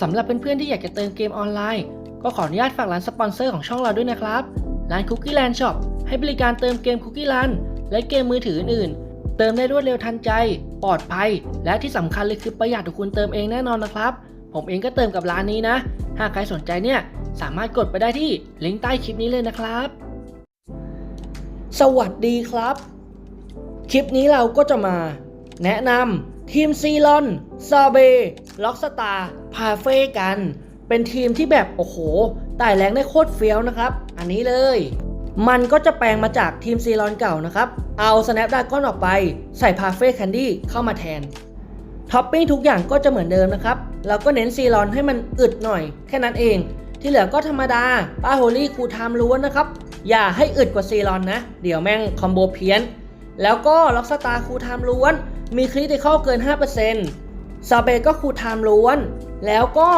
สำหรับเพื่อนๆที่อยากจะเติมเกมออนไลน์ ก็ขออนุญาตฝากร้านสปอนเซอร์ของช่องเราด้วยนะครับ ร้าน Cookie Land Shop ให้บริการเติมเกม Cookie Land และเกมมือถืออื่นๆ เติมได้รวดเร็วทันใจ ปลอดภัย และที่สำคัญเลยคือประหยัดกว่าคุณเติมเองแน่นอนนะครับ ผมเองก็เติมกับร้านนี้นะ หากใครสนใจเนี่ยสามารถกดไปได้ที่ลิงก์ใต้คลิปนี้เลยนะครับ สวัสดีครับ คลิปนี้เราก็จะมา แนะนำ ทีมซีลอนซาเบล็อกสตาร์พาเฟ่กัน เป็นทีมที่แบบ โอ้โหไต่แรงได้โคตรเฟี้ยวนะครับ อันนี้เลย มันก็จะแปลงมาจากทีมซีลอนเก่านะครับ เอา Snapdragon ออกไปใส่พาเฟ่แคนดี้เข้ามาแทนท็อปปิ้งทุกอย่างก็จะเหมือนเดิมนะครับ เราก็เน้นซีรอนให้มันอึดหน่อย แค่นั้นเอง ที่เหลือก็ธรรมดาป้าโฮลี่คูลไทม์ล้วนนะครับ อย่าให้อึดกว่าซีรอนนะ เดี๋ยวแม่งคอมโบเพี้ยน แล้วก็ล็อกสตาร์คูลไทม์ล้วน มีคริติคอลเกิน 5%ซาเบก็คูลไทม์ล้วน แล้วก็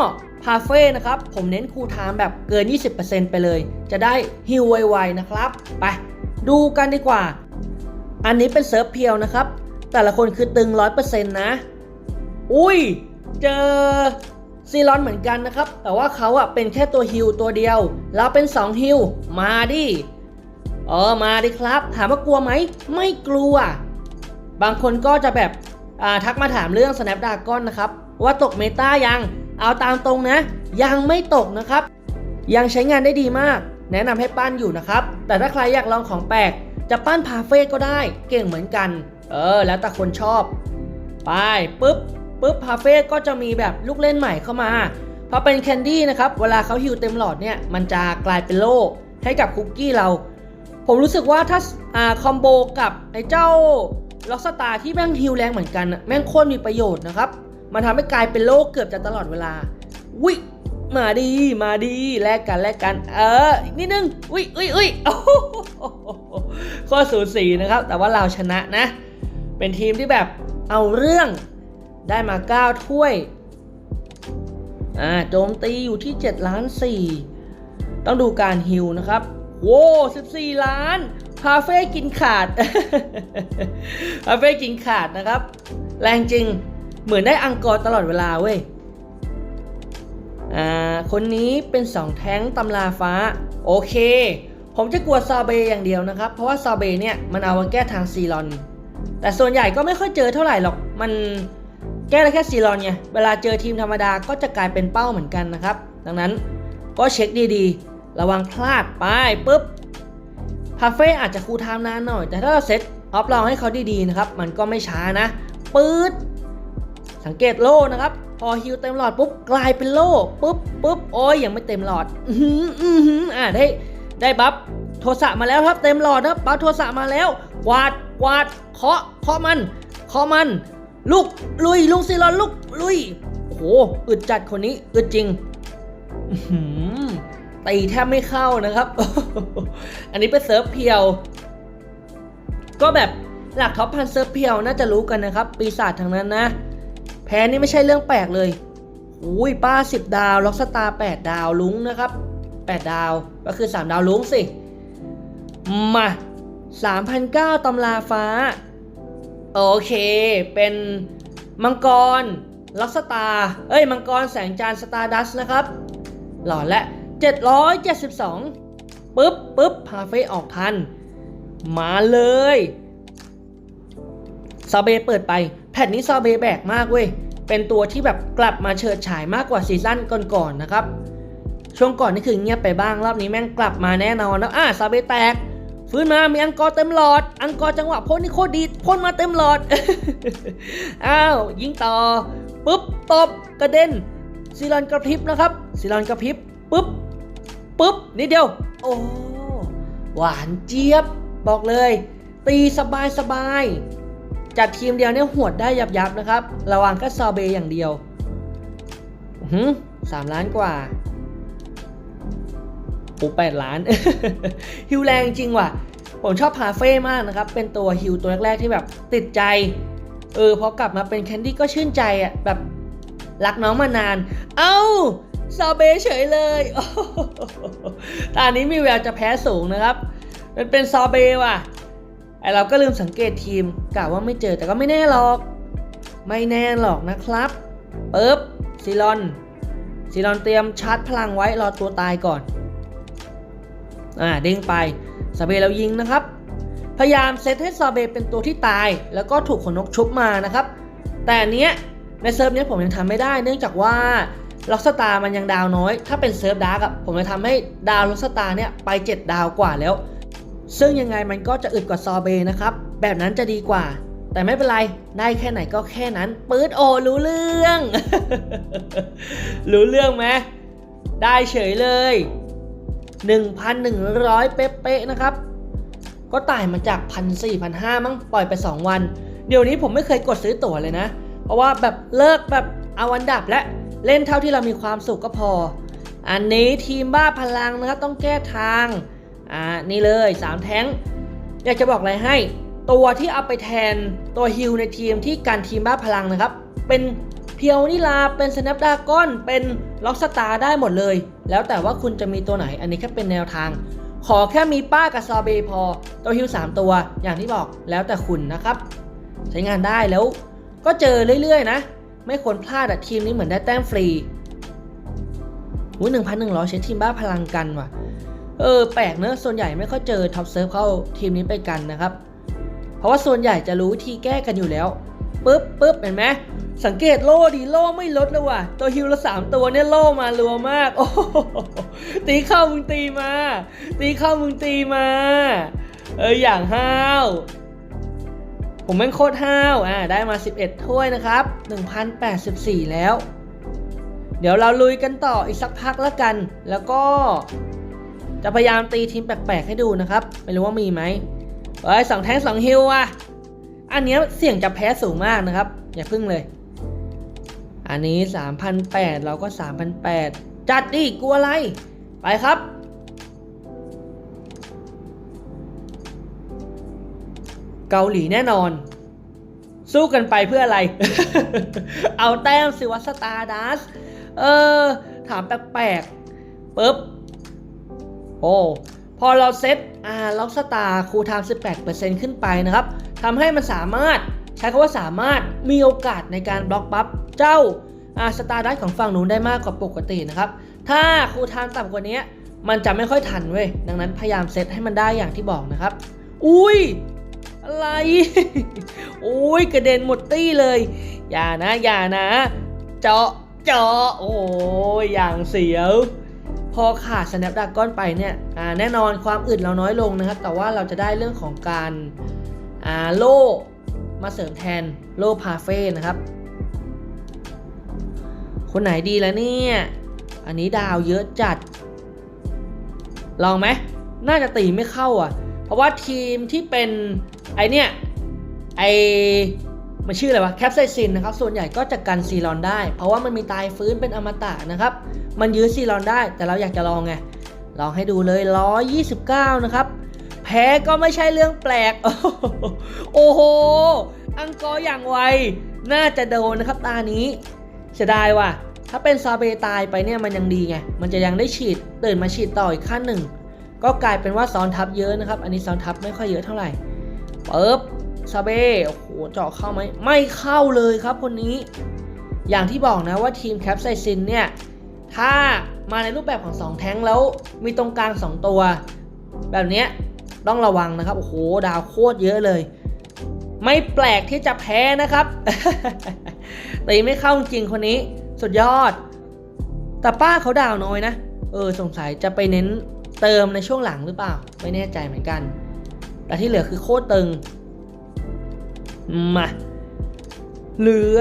พาเฟ่นะครับ ผมเน้นคูลไทม์แบบเกิน 20%ไปเลย จะได้ฮิวไวๆนะครับ ไป ดูกันดีกว่า อันนี้เป็นเซิร์ฟเพียวนะครับ แต่ละคนคือตึง 100%นะ อุ้ย เจอซีรอนเหมือนกันนะครับ แต่ว่าเขาอะเป็นแค่ตัวฮิวตัวเดียว เราเป็น 2 ฮิว มาดิ เออ มาดิครับ ถามว่ากลัวไหม ไม่กลัว บางคนก็จะแบบทักมาถามเรื่อง Snapdragon นะครับว่าตกเมตายังเอาตามตรงนะ ยังไม่ตกนะครับ ยังใช้งานได้ดีมาก แนะนำให้ปั้นอยู่นะครับ แต่ถ้าใครอยากลองของแปลก จะปั้นพาเฟ่ก็ได้เก่งเหมือนกัน เออ แล้วแต่คนชอบ ไปปุ๊บปุ๊บพาเฟ่ก็จะมีแบบลูกเล่นใหม่เข้ามาพอเป็นแคนดี้นะครับ เวลาเขาฮิวเต็มหลอดเนี่ย มันจะกลายเป็นโล่ให้กับคุกกี้เรา ผมรู้สึกว่าถ้าอ่าคอมโบกับไอ้เจ้า ล็อกสตาร์ที่แม่งฮิวแรงเหมือนกันน่ะแม่งโคตรมีประโยชน์นะครับ มันทำให้กลายเป็นโล่เกือบจะตลอดเวลาวิมาดีมาดีแลกกันแลกกัน เออนิดนึงอุ้ยอุ้ยอุ้ยโอ้โหข้อสูสีนะครับ แต่ว่าเราชนะนะ เป็นทีมที่แบบเอาเรื่องได้มา 9 ถ้วยอ่าโจมตีอยู่ที่7ล้าน4ต้องดูการฮิวนะครับ โว้14 ล้าน พาเฟ่กินขาดพาเฟ่กินขาดนะครับ แรงจริงเหมือนได้อังกอร์ตลอดเวลาเว้ยอ่าคนนี้เป็น2แท้งตำราฟ้า โอเค ผมจะกลัวซาเบอย่างเดียวนะครับ เพราะว่าซาเบเนี่ยมันเอามาแก้ทางซีรอน แต่ส่วนใหญ่ก็ไม่ค่อยเจอเท่าไหร่หรอกมันแก้ได้แค่ซีรอนไงเวลาเจอทีมธรรมดาก็จะกลายเป็นเป้าเหมือนกันนะครับ ดังนั้นก็เช็คดีๆ ระวังพลาดไปปุ๊บ พาเฟ่อาจจะคูลไทม์นานหน่อย แต่ถ้าเราเซตออฟเราให้เขาดีๆนะครับ มันก็ไม่ช้านะ ปื๊ด สังเกตโล่นะครับ พอฮิวเต็มหลอดปุ๊บ กลายเป็นโล่ปุ๊บปุ๊บโอ้ยยังไม่เต็มหลอด อืออือหืออ่าได้ได้บัฟโทสะมาแล้วครับ เต็มหลอดครับบัฟโทสะมาแล้วกวาดกวาดเคาะเคาะมันเคาะมัน ลุกลุยลุงซีรอนลุกลุยโอ้โหอึดจัดคนนี้อึดจริง อื ตีแทบไม่เข้านะครับ อันนี้เป็นเซิร์ฟเพียว ก็แบบหลักท็อปพันเซิร์ฟเพียวน่าจะรู้กันนะครับ ปีศาจทางนั้นนะ แพ้นี่ไม่ใช่เรื่องแปลกเลยอุ้ยป้า 10 ดาว ล็อกสตาร์8ดาวลุงนะครับ 8 ดาวก็คือ 3 ดาวลุงสิ มา3,009ตำราฟ้า โอเค เป็นมังกร ล็อกสตาร์เอ้ย มังกรแสงจานสตาร์ดัสนะครับ หล่อและ 772ปึ๊บปึ๊บพาเฟออกทัน มาเลยซาเบเปิดไปแผ่นนี้ซาเบแบกมากเว้ย เป็นตัวที่แบบกลับมาเฉิดฉายมากกว่าซีซั่นก่อนๆนะครับ ช่วงก่อนนี่คือเงียบไปบ้างรอบนี้แม่งกลับมาแน่นอนแล้วอะซาเบแตก ฟื้นมา มีอังกอร์เต็มหลอด อังกอร์จังหวะพ่นนี่โคตรดีพ่นมาเต็มหลอด อ้าวยิงต่อปุ๊บตบกระเด็นซีรอนกระพริบนะครับซีรอนกระพริบปุ๊บ ปุ๊บนิดเดียว โอ้หวานเจี๊ยบ บอกเลย ตีสบายสบายๆจัดทีมเดียวเนี่ยหวดได้ยับยับๆนะครับ ระวังแค่ซาเบอย่างเดียวหือสามล้านกว่าโอ้แปดล้าน ฮิวแรงจริงว่ะ ผมชอบพาเฟ่มากนะครับ เป็นตัวฮิวตัวแรกๆที่แบบติดใจ เออพอกลับมาเป็นแคนดี้ก็ชื่นใจอะแบบรักน้องมานาน เอ้า ซาเบเฉยเลยโอ้โหตอนนี้มีแววจะแพ้สูงนะครับ มันเป็นซาเบว่ะ ไอเราก็ลืมสังเกตทีมกะว่าไม่เจอแต่ก็ไม่แน่หรอก ไม่แน่หรอกนะครับปึ๊บซีรอนซีรอนเตรียมชาร์จพลังไว้รอตัวตายก่อน อ่าเด้งไปซาเบเรายิงนะครับ พยายามเซตให้ซาเบเป็นตัวที่ตาย แล้วก็ถูกขนนกชุบมานะครับ แต่อันเนี้ยในเซิร์ฟเนี้ยผมยังทำไม่ได้ เนื่องจากว่า ล็อกสตาร์มันยังดาวน้อย ถ้าเป็นเซิร์ฟดาร์กอะผมจะทำให้ดาวล็อกสตาร์เนี่ยไป 7 ดาวกว่าแล้ว ซึ่งยังไงมันก็จะอึดกว่าซอเบนะครับ แบบนั้นจะดีกว่า แต่ไม่เป็นไร ได้แค่ไหนก็แค่นั้น ปื๊ดโอรู้เรื่อง รู้เรื่องไหมได้เฉยเลย 1,100 เป๊ะๆนะครับ ก็ต่ายมาจาก1 4 0 0 5มั้งปล่อยไป 2 วัน เดี๋ยวนี้ผมไม่เคยกดซื้อตั๋วเลยนะ เพราะว่าแบบเลิกแบบเอาวันดับและ เล่นเท่าที่เรามีความสุขก็พอ อันนี้ทีมบ้าพลังนะครับต้องแก้ทาง อ่า นี่เลย 3 แท้ง อยากจะบอกอะไรให้ ตัวที่เอาไปแทนตัวฮิลในทีมที่การทีมบ้าพลังนะครับ เป็นเพียวนิลา เป็นสแนปดากอน เป็นล็อกสตาร์ได้หมดเลย แล้วแต่ว่าคุณจะมีตัวไหน อันนี้แค่เป็นแนวทาง ขอแค่มีป้ากับซอเบพอ ตัวฮิล3ตัว อย่างที่บอก แล้วแต่คุณนะครับ ใช้งานได้แล้วก็เจอเรื่อยๆนะ ไม่ควรพลาดอะทีมนี้เหมือนได้แต้มฟรีอุ้ยหนึ่งพันหนึ่งร้อยใช้ทีมบ้าพลังกันว่ะ เออแปลกเนอะส่วนใหญ่ไม่ค่อยเจอท็อปเซิร์ฟเข้าทีมนี้ไปกันนะครับ เพราะว่าส่วนใหญ่จะรู้วิธีแก้กันอยู่แล้วปึ๊บปึ๊บเห็นไหมสังเกตโล่ดีโล่ไม่ลดเลยว่ะ ตัวฮิวละสามตัวเนี่ยโล่มารัวมาก โอ้ตีเข้ามึงตีมา ตีเข้ามึงตีมา เอออย่างห้าว ผมแม่งโคตรห้าวอ่าได้มา 11 ถ้วยนะครับ 1,084 แล้ว เดี๋ยวเราลุยกันต่ออีกสักพักแล้วกัน แล้วก็จะพยายามตีทีมแปลกๆให้ดูนะครับ ไม่รู้ว่ามีไหมเอ้ยสองแท้งสองฮิวอะ อันเนี้ยเสี่ยงจะแพ้สูงมากนะครับ อย่าพึ่งเลย อันนี้ 3,800 เราก็ 3,800 จัดดิกลัวอะไร ไปครับ เกาหลีแน่นอน สู้กันไปเพื่ออะไร เอาแต้มสิวัสตาดัสเออ ถามแปลกๆปุ๊บ โอ้พอเราเซตอ่าล็อกสตาร์คูลไทม์18%ขึ้นไปนะครับทำให้มันสามารถใช้คำว่าสามารถมีโอกาสในการบล็อกบัฟเจ้าอ่าสตาร์ดัสของฝั่งนู้นได้มากกว่าปกตินะครับ ถ้าคูลไทม์ต่ำกว่านี้มันจะไม่ค่อยทันเว้ย ดังนั้นพยายามเซตให้มันได้อย่างที่บอกนะครับ อุ้ย อะไรอุ้ยกระเด็นหมดตี้เลย อย่านะอย่านะ เจาะเจาะโอ้ยอย่างเสียว พอขาด Snapdragon ไปเนี่ยแน่นอนความอึดเราน้อยลงนะครับ แต่ว่าเราจะได้เรื่องของการาโล่มาเสริมแทนโล่พาเฟ่นะครับ คนไหนดีแล้วเนี่ย อันนี้ดาวเยอะจัด ลองไหม น่าจะตีไม่เข้าอะ เพราะว่าทีมที่เป็น ไอเนี่ยไอมันชื่ออะไรวะแคปไซซินนะครับส่วนใหญ่ก็จะกันซีรอนได้ เพราะว่ามันมีตายฟื้นเป็นอมตะนะครับมันยื้อซีรอนได้ แต่เราอยากจะลองไงลองให้ดูเลย 129 นะครับ แพ้ก็ไม่ใช่เรื่องแปลก โอ้โห อังกอร์อย่างไว น่าจะโดนนะครับตานี้เสียดายว่ะ ถ้าเป็นซาเบตายไปเนี่ยมันยังดีไง มันจะยังได้ฉีดตื่นมาฉีดต่ออีกขั้นหนึ่ง ก็กลายเป็นว่าซ้อนทับเยอะนะครับ อันนี้ซ้อนทับไม่ค่อยเยอะเท่าไหร่ ปึ๊บซาเบโอ้โหเจาะเข้าไหมไม่เข้าเลยครับคนนี้ อย่างที่บอกนะว่าทีมแคปไซซินเนี่ย ถ้ามาในรูปแบบของ 2 แท้งแล้วมีตรงกลาง 2 ตัว แบบนี้ต้องระวังนะครับ โอ้โห ดาวโคตรเยอะเลย ไม่แปลกที่จะแพ้นะครับตีไม่เข้าจริงคนนี้ สุดยอด แต่ป้าเขาดาวน้อยนะ เออสงสัยจะไปเน้นเติมในช่วงหลังหรือเปล่า ไม่แน่ใจเหมือนกัน แต่ที่เหลือคือโคตรตึง มาเหลือ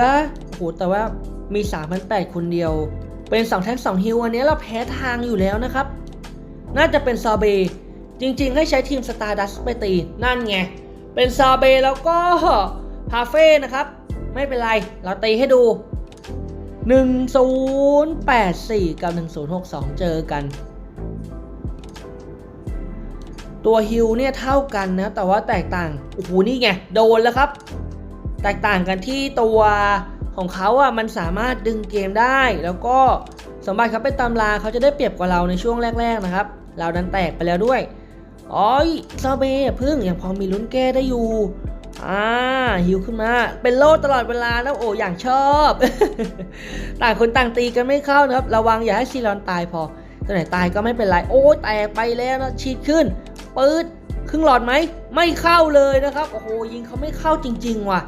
โหแต่ว่ามี3,008คนเดียว เป็น2แท็ก2ฮิวอันนี้เราแพ้ทางอยู่แล้วนะครับ น่าจะเป็นซาเบ จริงๆ ให้ใช้ทีมสตาร์ดัสไปตี นั่นไง เป็นซาเบแล้วก็พาเฟ่นะครับ ไม่เป็นไร เราตีให้ดู 1084 กับ 1062 เจอกัน ตัวฮิวเนี่ยเท่ากันนะ แต่ว่าแตกต่างโอ้โหนี่ไงโดนแล้วครับ แตกต่างกันที่ตัวของเขาอะมันสามารถดึงเกมได้ แล้วก็สมบัติเขาเป็นตำราเขาจะได้เปรียบกว่าเราในช่วงแรก ๆนะครับ เราดันแตกไปแล้วด้วยอ๋อยซาเบอย่าพึ่งยังพอมีลุ้นแก้ได้อยู่อ่าหิวขึ้นมา เป็นโล่ตลอดเวลาแล้วโอ้อย่างชอบ ต่างคนต่างตีกันไม่เข้านะครับ ระวังอย่าให้ซีรอนตายพอตัวไหนตายก็ไม่เป็นไร โอ้แตกไปแล้วนะฉีดขึ้น ปืดครึ่งหลอดไหมไม่เข้าเลยนะครับโอ้โหยิงเขาไม่เข้าจริง ๆ ว่ะ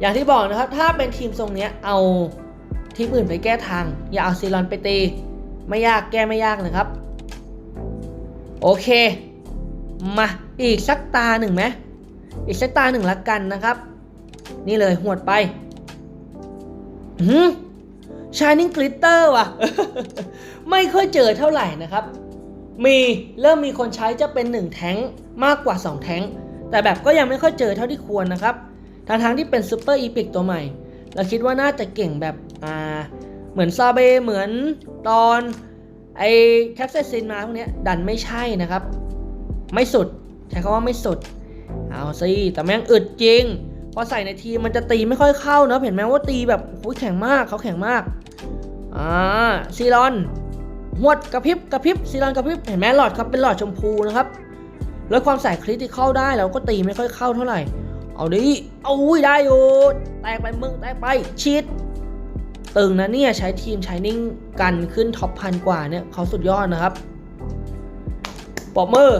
อย่างที่บอกนะครับ ถ้าเป็นทีมทรงเนี้ยเอาทีมอื่นไปแก้ทาง อย่าเอาซีรอนไปตีไม่ยากแก้ไม่ยากนะครับ โอเค มาอีกสักตาหนึ่งไหมอีกสักตาหนึ่งละกันนะครับ นี่เลยหวดไปหืม Shining Glitter ว่ะ ไม่ค่อยเจอเท่าไหร่นะครับ มีเริ่มมีคนใช้จะเป็น 1 แท้งมากกว่า 2 แท้ง แต่แบบก็ยังไม่ค่อยเจอเท่าที่ควรนะครับทางทางที่เป็นซูเปอร์อีพิกตัวใหม่เราคิดว่าน่าจะเก่งแบบอ่าเหมือนซาเบเหมือนตอนไอแคปเซซินมาพวกเนี้ยดันไม่ใช่นะครับ ไม่สุด ใช้คำว่าไม่สุด เอาสิแต่แม่งอึดจริง พอใส่ในทีมมันจะตีไม่ค่อยเข้าเนอะเห็นไหมว่าตีแบบโอ้ยแข็งมากเขาแข็งมากอ่าซีรอน หวดกระพริบกระพริบซีรอนกระพริบเห็นไหมหลอดครับเป็นหลอดชมพูนะครับลดความใส่คริติเข้าได้แล้วก็ตีไม่ค่อยเข้าเท่าไหร่ เอาดิเอาอุ้ยได้อยู่แตกไปมึงแตกไปชิดตึงนะเนี่ยใช้ทีมใช้นิ่งกันขึ้นท็อปพันกว่าเนี่ยเขาสุดยอดนะครับปอบมือ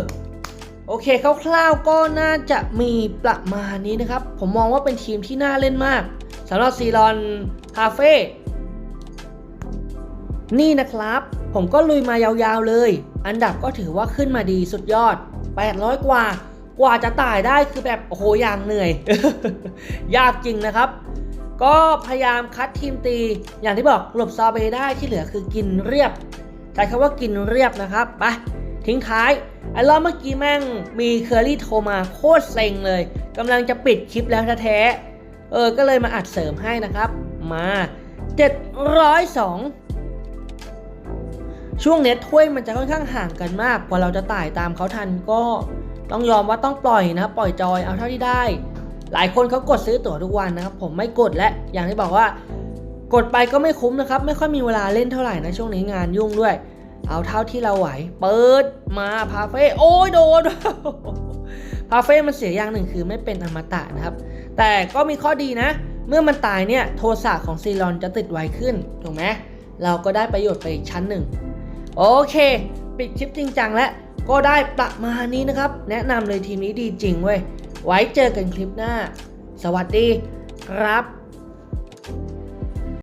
โอเคคร่าวๆก็น่าจะมีประมาณนี้นะครับ ผมมองว่าเป็นทีมที่น่าเล่นมากสำหรับซีรอนคาเฟ่ นี่นะครับ ผมก็ลุยมายาวๆเลย อันดับก็ถือว่าขึ้นมาดีสุดยอด 800 กว่า กว่าจะตายได้คือแบบโอ้โหอย่างเหนื่อย ยากจริงนะครับ ก็พยายามคัดทีมตี อย่างที่บอกหลบซาเบได้ที่เหลือคือกินเรียบใช้คำว่ากินเรียบนะครับไปทิ้งท้ายไอ้รอบเมื่อกี้แม่งมีเคอรี่โทรมาโคตรเซ็งเลยกำลังจะปิดคลิปแล้วแท้ๆเออก็เลยมาอัดเสริมให้นะครับ มา 702 ช่วงเนี้ยถ้วยมันจะค่อนข้างห่างกันมากกว่าเราจะต่ตามเขาทันก็ต้องยอมว่าต้องปล่อยนะปล่อยจอยเอาเท่าที่ได้ หลายคนเขากดซื้อตั๋วทุกวันนะครับผมไม่กดและอย่างที่บอกว่า กดไปก็ไม่คุ้มนะครับ ไม่ค่อยมีเวลาเล่นเท่าไหร่นะช่วงนี้งานยุ่งด้วย เอาเท่าที่เราไหว เปิดมาพาเฟ่โอ้ยโดนพาเฟ่มันเสียอย่างหนึ่งคือไม่เป็นอมตะนะครับ แต่ก็มีข้อดีนะ เมื่อมันตายเนี่ยโทสะของซีรอนจะติดไวขึ้นถูกไหมเราก็ได้ประโยชน์ไปอีกชั้นหนึ่ง โอเค ปิดคลิปจริงจังแล้วก็ได้ประมาณนี้นะครับ แนะนำเลยทีมนี้ดีจริงเว้ย ไว้เจอกันคลิปหน้า สวัสดีครับ